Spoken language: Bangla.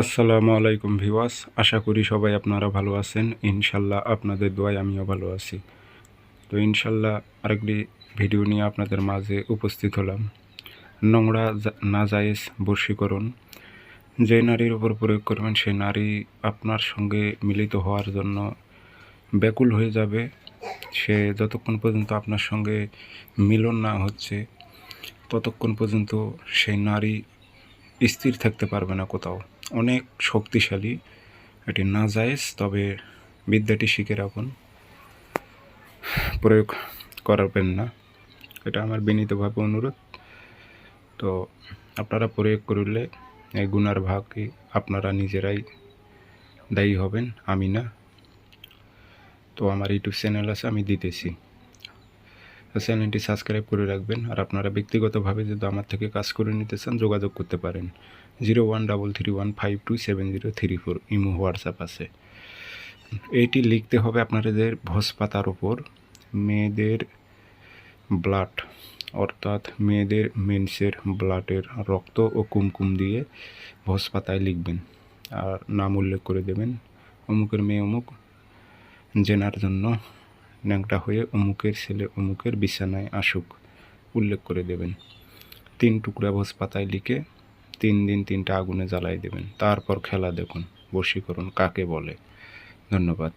আসসালামু আলাইকুম ভিওয়াস আশা করি সবাই আপনারা ভালো আছেন। ইনশাল্লাহ আপনাদের দোয়ায় আমিও ভালো আছি। তো ইনশাল্লাহ আরেকটি ভিডিও নিয়ে আপনাদের মাঝে উপস্থিত হলাম। নোংরা না নাজায়েজ বর্ষীকরণ। যে নারীর উপর প্রয়োগ করবেন সেই নারী আপনার সঙ্গে মিলিত হওয়ার জন্য ব্যাকুল হয়ে যাবে। সে যতক্ষণ পর্যন্ত আপনার সঙ্গে মিলন না হচ্ছে, ততক্ষণ পর্যন্ত সেই নারী স্থির থাকতে পারবে না কোথাও। অনেক শক্তিশালী, এটি না জায়েজ তবে বিদ্যাটি শিখে রাখুন। প্রয়োগ করাবেন না এটা আমার বিনীতভাবে অনুরোধ। তো আপনারা প্রয়োগ করলে এই গুণার ভাগই আপনারা নিজেরাই দায়ী হবেন, আমি না। তো আমার ইউটিউব চ্যানেল আছে, আমি দিতেছি। চ্যানেলটি সাবস্ক্রাইব করে রাখবেন। আর আপনারা ব্যক্তিগতভাবে যদি আমার থেকে কাজ করে নিতে চান, যোগাযোগ করতে পারেন। Zero one double three one five two seven zero three four imo, WhatsApp আছে। এইটি লিখতে হবে আপনাদের ভোজ পাতার ওপর। মেয়েদের ব্লাড, অর্থাৎ মেয়েদের মেন্সের ব্লাডের রক্ত ও কুমকুম দিয়ে ভোজ পাতায় লিখবেন। আর নাম উল্লেখ করে দেবেন। অমুকের মেয়ে অমুক, জেনার জন্য ন্যাংটা হয়ে অমুকের ছেলে অমুকের বিছানায় আসুক, উল্লেখ করে দেবেন। তিন টুকরা ভোজ পাতায় লিখে তিন দিন তিনটা আগুনে জ্বালাই দেবেন। তারপর খেলা দেখুন, বশীকরণ কাকে বলে। ধন্যবাদ।